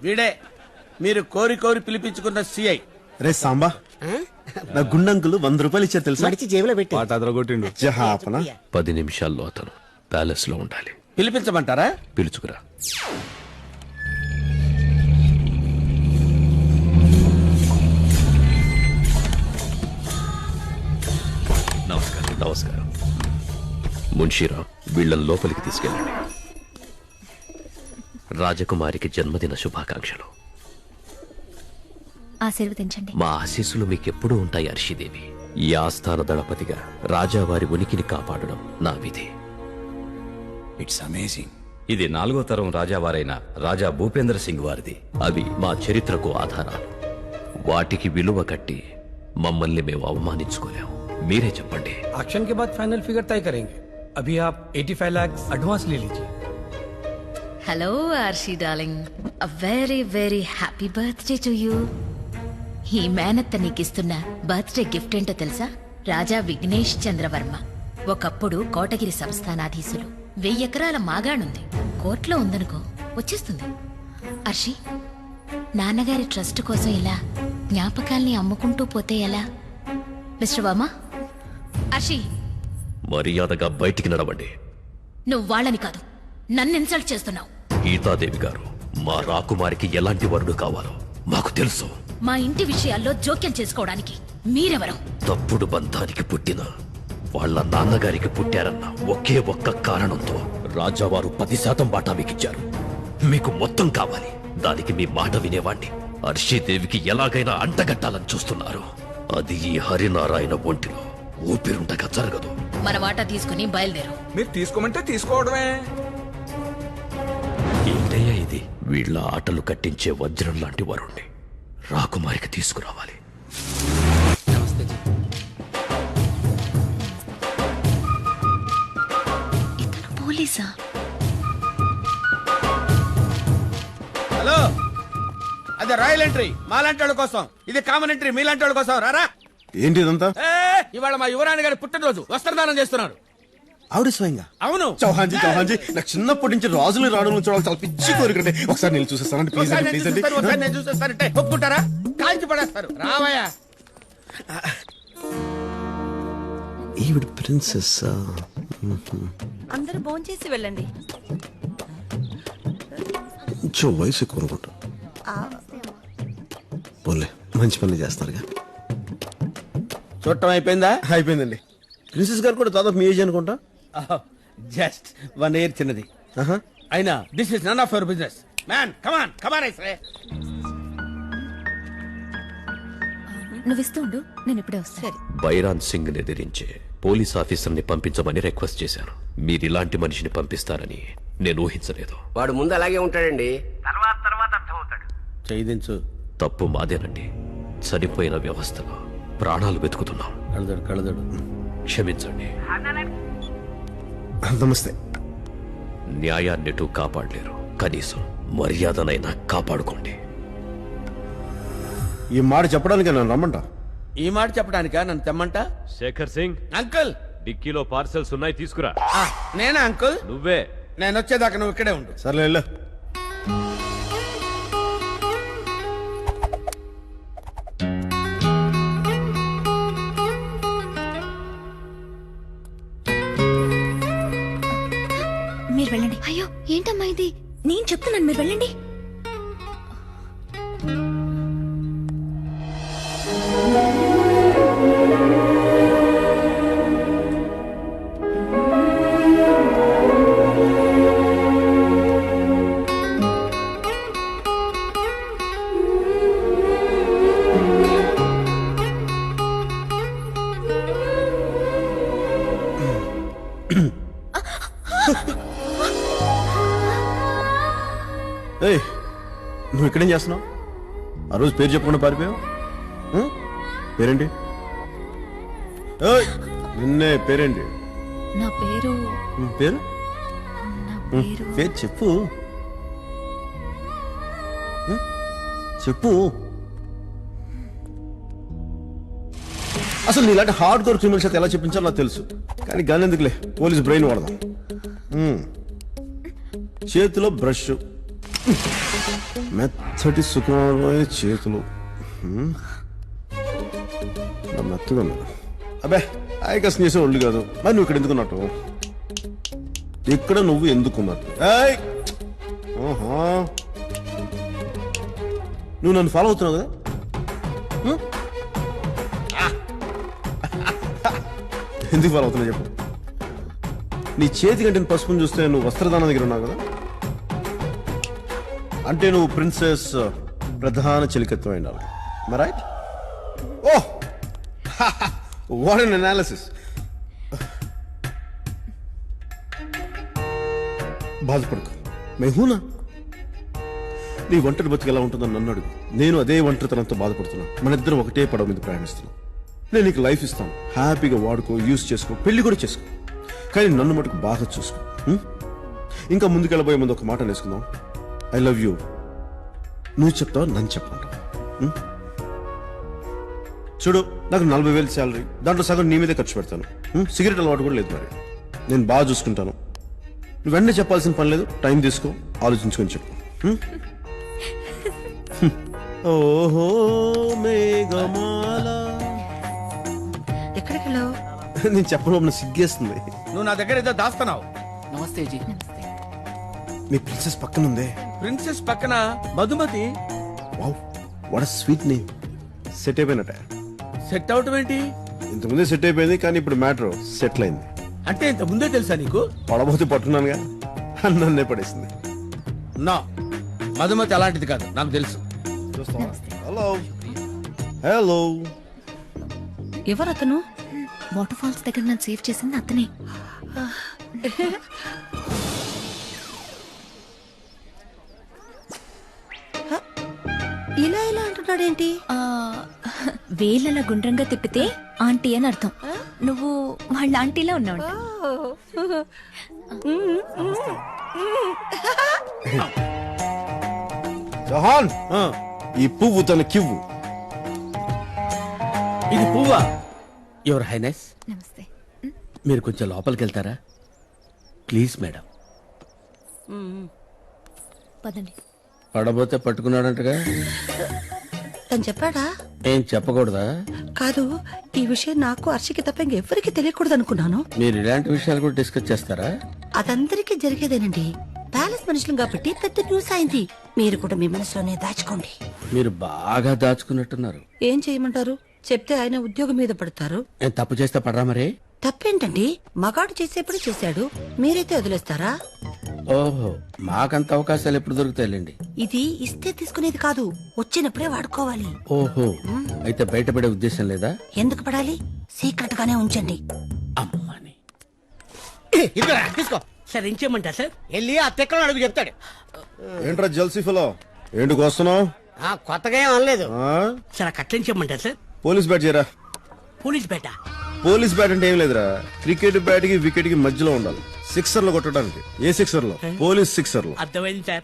వీడే. మీరు కోరి కోరి పిలిపించుకున్న సిఐ రే సాంబా నా గుండంకులు వంద రూపాయలు ఇచ్చారు తెలుసా? మడిచి జేబులో పెట్టి పాట అదరగొట్టిండు జహాపన. పది నిమిషాల్లో అతను ప్యాలెస్లో ఉండాలి. పిలిపించమంటారా? పిలుచుకురా. నమస్కారం నమస్కారం. మున్షీరావు వీళ్ళని లోపలికి తీసుకెళ్ళండి. రాజకుమారికి జన్మదిన శుభాకాంక్షలు ఆశీర్వదించండి మా ఆశీస్సులు మీకెప్పుడూ ఉంటాయి హర్షిదేవి ఈ ఆస్థాన దళపతిగా రాజావారి ఉనికిని కాపాడడం నా విధి ఇట్స్ అమేజింగ్ ఇది నాలుగో తరం రాజావారైన రాజా భూపేంద్ర సింగ్ వారిది అవి మా చరిత్రకు ఆధారాలు వాటికి విలువ కట్టి మమ్మల్ని మేము అవమానించుకోలేం మీరే చెప్పండి एक्शन के बाद फाइनल फिगर तय करेंगे अभी आप 85 लाख एडवांस ले लीजिए hello Arshi darling uh very very happy birthday to you ఈ మేనత్త నీకిస్తున్న బర్త్డే గిఫ్ట్ ఏంటో తెలుసా? రాజా విఘ్నేష్ చంద్రవర్మ. ఒకప్పుడు కోటగిరి సంస్థానాధీశులు. వెయ్యి ఎకరాల మాగాణుంది. కోర్టులో ఉందనుకో వచ్చేస్తుంది. అర్షి నాన్నగారి ట్రస్ట్ కోసం ఇలా జ్ఞాపకాల్ని అమ్ముకుంటూ పోతే ఎలా? మిస్టర్ వర్మ? అర్షి! మర్యాదగా బయటికి నడవండి. నువ్వు వాళ్ళని కాదు నన్ను ఇన్సల్ట్ చేస్తున్నావు. గీతాదేవి గారు మా రాకుమారికి ఎలాంటి వరుడు కావాలో మాకు తెలుసు. మా ఇంటి విషయాల్లో జోక్యం చేసుకోవడానికి మీరెవరు? తప్పుడు బంధానికి పుట్టిన వాళ్ళ నాన్నగారికి పుట్టారన్న ఒకే ఒక్క కారణంతో రాజావారు పది శాతం బాటా మీకిచ్చారు. మీకు మొత్తం కావాలి. దానికి మీ మాట వినేవాణ్ణి. హర్షీదేవికి ఎలాగైనా అంటగట్టాలని చూస్తున్నారు. అది ఈ హరినారాయణ ఒంటిలో ఊపిరుండగా జరగదు. మన వాటా తీసుకుని బయలుదేరు. మీరు తీసుకోమంటే తీసుకోవడమే. వీళ్ళ ఆటలు కట్టించే వజ్రం లాంటి వరుణ్ణి రాకుమారికి తీసుకురావాలి. ఇతను పోలీసా? హలో! అదే రాయల్ ఎంట్రీ మాలాంటి వాళ్ళ కోసం. ఇది కామన్ ఎంట్రీ మీలాంటి వాళ్ళ కోసం. రారా? ఏంటి ఇదంతా? ఏ, ఇవాళ మా యువరాణి గారి పుట్టినరోజు. వస్త్రదానం చేస్తున్నారు ఆవిడ స్వయంగా. అవును. చౌహాన్జీ చౌహాన్జీ. నాకు చిన్నప్పటి నుంచి రాజులు రావడం చూడాలి చాలా పిచ్చి కోరికంటే ఒకసారి నేను చూసేస్తానండి. ప్లీజ్ అండి ప్లీజ్ అండి. చూసేస్తాను, ఒకసారి నేను చూసేస్తానంటే ఒప్పుకుంటారా? కాల్చి పడేస్తారు. రావయ్యా. ఈవిడ ప్రిన్సెస్ అందరూ భోంచేసి వెళ్ళండి. కొంచెం వయసు ఎక్కువ అనుకుంటా. పోలే మంచి పని చేస్తారుగా. చూడటం అయిపోయిందా? అయిపోయిందండి. ప్రిన్సెస్ గారు కూడా దాదాపు మీ ఏజ్ అనుకుంటా? జస్ట్ వన్ ఇయర్ చిన్నది. ఆహా. అయినా this is none of your business man come on come on I say నువ్వు ఇస్తూ ఉండు నేను ఇప్పుడే వస్తాను బైరాన్ సింగ్ని ఎదిరించే పోలీస్ ఆఫీసర్ని పంపించమని రిక్వెస్ట్ చేశాను. మీరు ఇలాంటి మనిషిని పంపిస్తారని నేను ఊహించలేదు. వాడు ముందు అలాగే ఉంటాడండి. చేయించు తప్పు మాదేనండి. చనిపోయిన వ్యవస్థలో ప్రాణాలు వెతుకుతున్నాం. క్షమించండి. నమస్తే. న్యాయాన్నిటూ కాపాడలేరు. కనీసం మర్యాదనైనా కాపాడుకోండి. ఈ మాట చెప్పడానికి నన్ను రమ్మంట ఈ మాట చెప్పడానికా? నన్ను తెమ్మంట? శేఖర్ సింగ్. అంకుల్! డిక్కీలో పార్సెల్స్ ఉన్నాయి తీసుకురా. ఆ, నేనా అంకుల్? నువ్వే. నేను వచ్చేదాకా నువ్వు ఇక్కడే ఉండు. సర్లే చేస్తున్నావు? ఆ రోజు పేరు చెప్పకుండా పారిపోయావు? పేరేంటి? ఏయ్, నిన్నే పేరేంటి? నా పేరు పేరు? నా చెప్పు? చెప్పు. అసలు నీలాంటి హార్డ్ కోర్ క్రిమినల్స్ అయితే ఎలా చెప్పించాలో నాకు తెలుసు. కానీ గాని ఎందుకులే? పోలీస్ బ్రెయిన్ వాడదాం. చేతిలో బ్రష్ మెత్తటి సుకుమారమైన చేతులు. మెత్తగా అబ్బే ఆయకసం చేసే ఒళ్ళు కాదు. మరి నువ్వు ఇక్కడ ఎందుకున్నట్టు ఇక్కడ నువ్వు ఎందుకున్నట్టు నువ్వు నన్ను ఫాలో అవుతున్నావు కదా? ఎందుకు ఫాలో అవుతున్నావు చెప్పు. నీ చేతి కంటే పసుపుని చూస్తే నువ్వు వస్త్రదానం దగ్గర ఉన్నావు కదా? అంటే నువ్వు ప్రిన్సెస్ ప్రధాన చిలికత్వం అయినావు. Right oh! What an analysis బాధపడకు. మెహూనా నీ ఒంటరి బతుకు ఎలా ఉంటుందని నన్ను అడుగు. నేను అదే ఒంటరితనంతో బాధపడుతున్నా. మన ఇద్దరం ఒకటే పడవ మీద ప్రయాణిస్తున్నాం. నేను నీకు లైఫ్ ఇస్తాను. హ్యాపీగా వాడుకో యూస్ చేసుకో పెళ్ళి కూడా చేసుకో. కానీ నన్ను మటుకు బాగా చూసుకో. ఇంకా ముందుకెళ్ళబోయే ముందు ఒక మాట నేసుకుందాం ఐ లవ్ యూ. నువ్వు చెప్తావు నన్ను చెప్పమంటావు? చూడు నాకు నలభై వేలు శాలరీ దాంట్లో సగం నీ మీదే ఖర్చు పెడతాను? సిగరెట్ అలవాటు కూడా లేదు మరి. నేను బాగా చూసుకుంటాను. నువ్వు వెంటనే చెప్పాల్సిన పని లేదు. టైం తీసుకో ఆలోచించుకొని చెప్పు. ఓహో మేఘమాల. ఎక్కడికి వెళ్ళావు? నేను చెప్పడం సిగ్గేస్తుంది. నువ్వు నా దగ్గర ఏదో దాస్తున్నావు. నమస్తే జీ. మీ ప్రిన్సెస్ పక్కన ఉందే ప్రిన్సెస్ పక్కన Madhumathi? Wow what sweet name set అయిపోయినట్ట. Set అవటం ఏంటి? ఇంతకుముందే సెట్ అయిపోయింది కానీ ఇప్పుడు మ్యాటర్ సెటిల్ అయింది. అంటే ఇంత ముందే తెలుసా నీకు? పడబోతే పట్టున్నానుగా. నన్నే పడేసింది. నా మధుమతి అలాంటిది కాదు నాకు తెలుసు. హలో హలో ఎవరు అతను వాటర్ ఫాల్స్ దగ్గర నన్ను సేవ్ చేసింది అతనే. ఆ, వేలలా గుండ్రంగా తిప్పితే ఆంటీ అని అర్థం. నువ్వు వాళ్ళ ఆంటీలా ఉన్నావు జహాన్ ఈ పువ్వు తన కివ్వు. ఇది పువ్వా? Your highness? నమస్తే. మీరు కొంచెం లోపలికి వెళ్తారా? Please madam. పదండి. పడబోతే పట్టుకున్నాడంటగా? తను చెప్పాడా? ఏం చెప్పకూడదా? కాదు ఈ విషయం నాకు హర్షికి తప్ప ఇంకెవ్వరికి తెలియకూడదు అనుకున్నాను మీరు ఇలాంటి విషయాలు కూడా డిస్కస్ చేస్తారా? అదందరికీ జరిగేదేనండి. ప్యాలెస్ మనుషులు కాబట్టి పెద్ద న్యూస్ అయింది. మీరు కూడా మీ మనసులోనే దాచుకోండి. మీరు బాగా దాచుకున్నట్టున్నారు. ఏం చేయమంటారు? చెప్తే ఆయన ఉద్యోగం మీద పడతారు. నేను తప్పు చేస్తే పడరా మరి? తప్పేంటండి? మగాడు చేసేప్పుడు చేశాడు. మీరైతే వదిలేస్తారా? ఓహో మాకంత అవకాశాలు ఎప్పుడు దొరుకుతాయిలేండి? ఇది ఇస్తే తీసుకునేది కాదు వచ్చినప్పుడే వాడుకోవాలి. ఓహో అయితే బయటపడే ఉద్దేశం లేదా? ఎందుకు పడాలి? సీక్రెట్ గానే ఉంచండి. అమ్మని. తీసుకో. సార్ ఏం చేయమంటారు సార్? వెళ్ళి ఆ తిక్కలో అడుగు చెప్తాడు. ఏంట్రా జల్సీ ఫలో? ఏంటికి వస్తున్నావు? ఆ కొత్తగా ఏం అనలేదు. సార్ ఆ కట్లని చెప్పమంటారు సార్? పోలీస్ బ్యాట్ చేయరా? పోలీస్ బేట పోలీస్ బ్యాట్ అంటే ఏం లేదురా. క్రికెట్ బ్యాట్కి వికెట్కి మధ్యలో ఉండాలి. సిక్సర్ లో కొట్టడానికి ఏ సిక్సర్ లో పోలీస్ సిక్సర్ లో అర్థమైంది సార్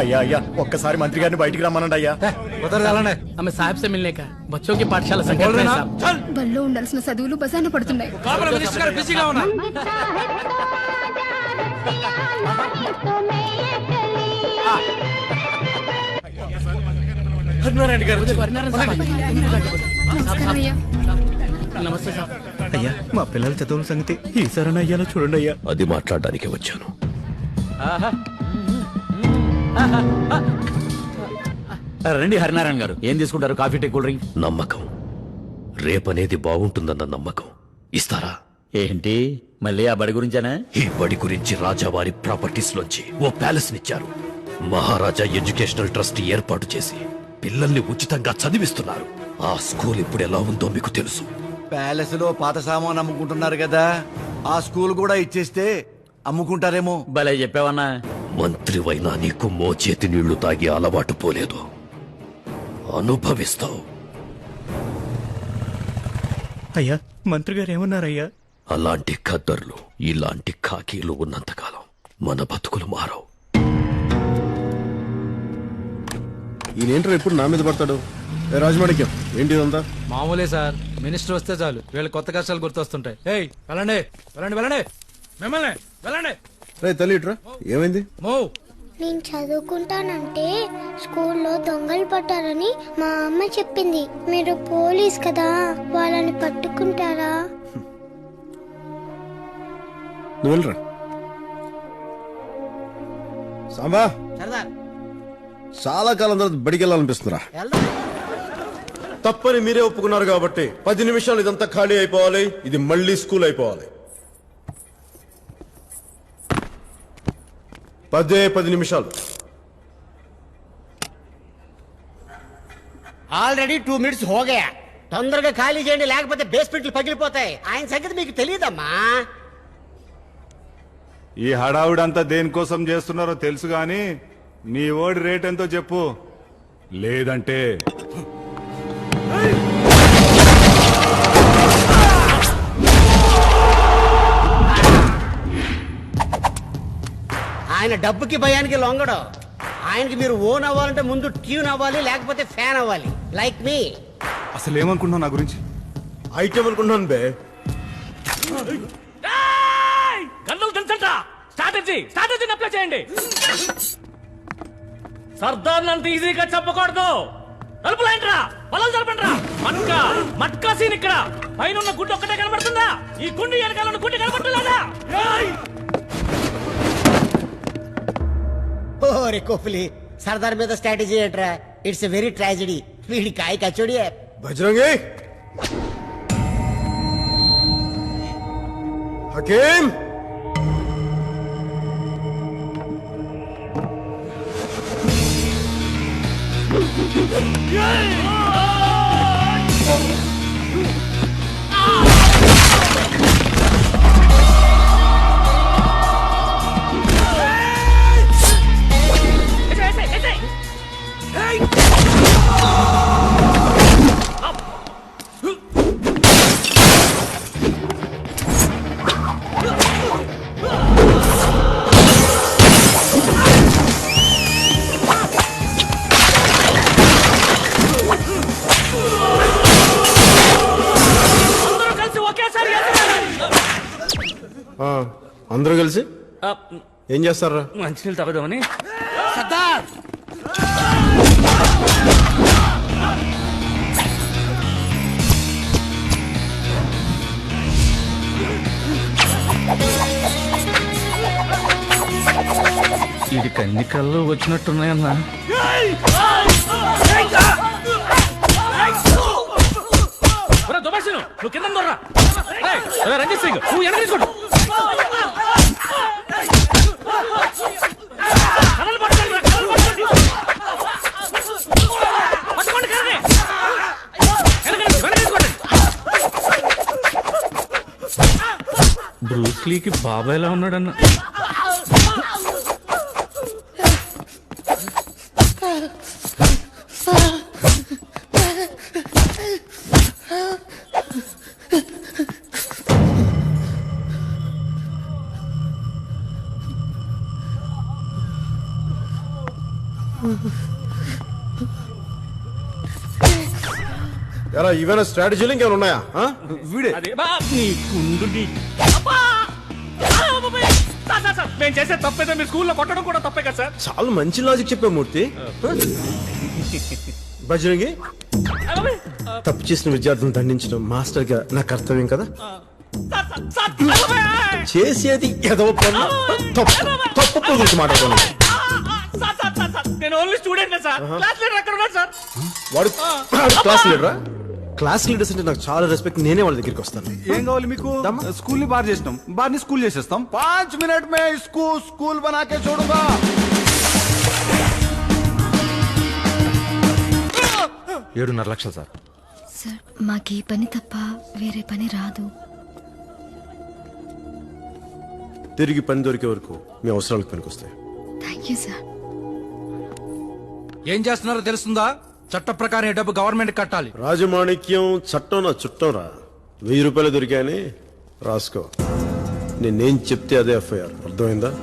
అయ్యా అయ్యా ఒక్కసారి మంత్రి గారిని బయటికి రమ్మనండి అయ్యా हमें साहब से मिलने का बच्चों की पाठशाला संगठन है साहब బల్లో ఉండాల్సిన చదువులు బజార్న పడుతున్నాయి నమస్తే సార్ అయ్యా మా పిల్లల చదువుల సంగతి ఈసారి అయ్యాలో చూడండి అయ్యా. అది మాట్లాడడానికి వచ్చాను. రండి హరినారాయణ గారు ఏం తీసుకుంటారు? Coffee tea cool drink? నమ్మకం. రేపనేది బాగుంటుందన్న నమ్మకం. ఇస్తారా? ఏంటి? మళ్ళీ ఆ బడి గురించేనా? ఈ బడి గురించి రాజావారి ప్రాపర్టీస్ లోంచి ఓ ప్యాలెస్ నిచ్చారు మహారాజా ఎడ్యుకేషనల్ ట్రస్ట్ ఏర్పాటు చేసి పిల్లల్ని ఉచితంగా చదివిస్తున్నారు. ఆ స్కూల్ ఇప్పుడు ఎలా ఉందో మీకు తెలుసు. ప్యాలెస్లో పాత సామాన్ అమ్ముకుంటున్నారు కదా ఆ స్కూల్ కూడా ఇచ్చేస్తే అమ్ముకుంటారేమో. భలే చెప్పావన్నా. మంత్రివైనా నీకు మోచేతి నీళ్ళు తాగి అలవాటు పోలేదు. అనుభవిస్తావు. అయ్యా మంత్రి గారు ఏమన్నారయ్యా? అలాంటి ఖద్దర్లు ఇలాంటి ఖాకీలు ఉన్నంతకాలం మన బతుకులు మారవు. ఈయనేంట్రా ఎప్పుడు నా మీద పడతాడు? ఏ రాజమాణిక్యం ఏంటి ఇదంతా మామూలే సార్. మినిస్టర్ వస్తే చాలు. వీళ్ళ కొత్త కష్టాలు గుర్తొస్తుంటాయి. ఏయ్ వెళ్ళండి. వెళ్ళండి వెళ్ళండి. మిమ్మల్ని వెళ్ళండి. రే తల్లి ఇట్రా. ఏమైంది? నేను చదువుకుంటానంటే స్కూల్లో దొంగలు పట్టారని మా అమ్మ చెప్పింది. మీరు పోలీస్ కదా వాళ్ళని పట్టుకుంటారా? నువ్వు వెళ్ళరా? సాంబా! చాలా కాలం తర్వాత బడికి వెళ్ళాలనిపిస్తుందిరా తప్పని మీరే ఒప్పుకున్నారు కాబట్టి పది నిమిషాలు ఇదంతా ఖాళీ అయిపోవాలి. ఇది మళ్ళీ స్కూల్ అయిపోవాలి. పదే పది నిమిషాలు. ఆల్రెడీ టూ మినిట్స్ హోగయా తొందరగా ఖాళీ చేయండి లేకపోతే బేస్మెంట్లు పగిలిపోతాయి. ఆయన సంగతి మీకు తెలియదమ్మా. ఈ హడావుడంతా దేనికోసం చేస్తున్నారో తెలుసు గాని నీ ఓడి రేట్ ఎంతో చెప్పు. లేదంటే ఆయన డబ్బుకి భయానికి లొంగడు. ఆయనకి మీరు ఓన్ అవ్వాలంటే ముందు ట్యూన్ అవ్వాలి లేకపోతే ఫ్యాన్ అవ్వాలి. Like me. అసలు ఏమనుకుంటున్నావు నా గురించి? ఐటమ్ అనుకుంటున్నాను బే. గన్నులు దించండి స్ట్రాటజీ స్ట్రాటజీని అప్లై చేయండి. సర్దార్ అంత ఈజీగా చెప్పకూడదు. తలుపులేంట్రా పొలం జరపండిరా. మట్కా మట్కా సీన్ ఇక్కడ. పైన ఉన్న గుడ్డు ఒక్కటే కనబడుతుందా? ఈ గుండు వెనకాల ఉన్న గుడ్డు ఓరే కోహ్లీ సర్దార్ మీద స్ట్రాటజీ ఏంట్రా ఇట్స్ ఎ వెరీ ట్రాజడీ వీడి కాయ కచోడి బజరంగి హకీం అందరూ అందరూ కలిసి? ఏం చేస్తారా? మంచినీళ్ళు తాగుదామని. సర్దార్! ఇది కన్ని కళ్ళు వచ్చినట్టున్నాయన్నా. నువ్వు కింద రంజిత్ సింగ్ నువ్వు వెనక బ్రూస్లీకి బాబాయ్ ఎలా ఉన్నాడన్న ఇవైనా స్ట్రాటజీలు ఇంకేమైనా ఉన్నాయా ఆ? వీడే నీ కుండు! సార్, నేను చేసే తప్పేదో మీ స్కూల్లో కొట్టడం కూడా తప్పే కదా సార్. చాలా మంచి లాజిక్ చెప్పా మూర్తి. బజరంగి తప్పు చేసిన విద్యార్థులను దండించడం మాస్టర్గా నా కర్తవ్యం కదా! చేసేది ఎదవ పని. తప్పు గురించి మాట్లాడుతున్నాను. నేను only student sir. Class leader అక్కడ ఉన్నాడు సార్? వాడు వాడు క్లాస్ లీడరా క్లాస్ లీడర్స్ అంటే నాకు చాలా రెస్పెక్ట్ నేనే వాళ్ళ దగ్గరికి వస్తాను. ఏం కావాలి మీకు? స్కూల్ని బార్ చేసినాం. బార్ని స్కూల్ చేసేస్తాం. పాంచ్ మినిట్ మే స్కూల్ స్కూల్ బనాకే చూడుగా ఏడున్నర లక్షలు సార్. సార్ మాకు ఈ పని తప్ప వేరే పని రాదు. తిరిగి పని దొరికే వరకు మీ అవసరాలకు పనికొస్తాయి. థ్యాంక్ యూ సార్ ఏం చేస్తున్నారో తెలుస్తుందా? చట్ట ప్రకారం ఈ డబ్బు గవర్నమెంట్ కట్టాలి. రాజమాణిక్యం చట్టం నా చుట్టం రా. వెయ్యి రూపాయలు దొరికాయని రాసుకో. నేనేం చెప్తే అదే ఎఫ్ఐఆర్. అర్థమైందా?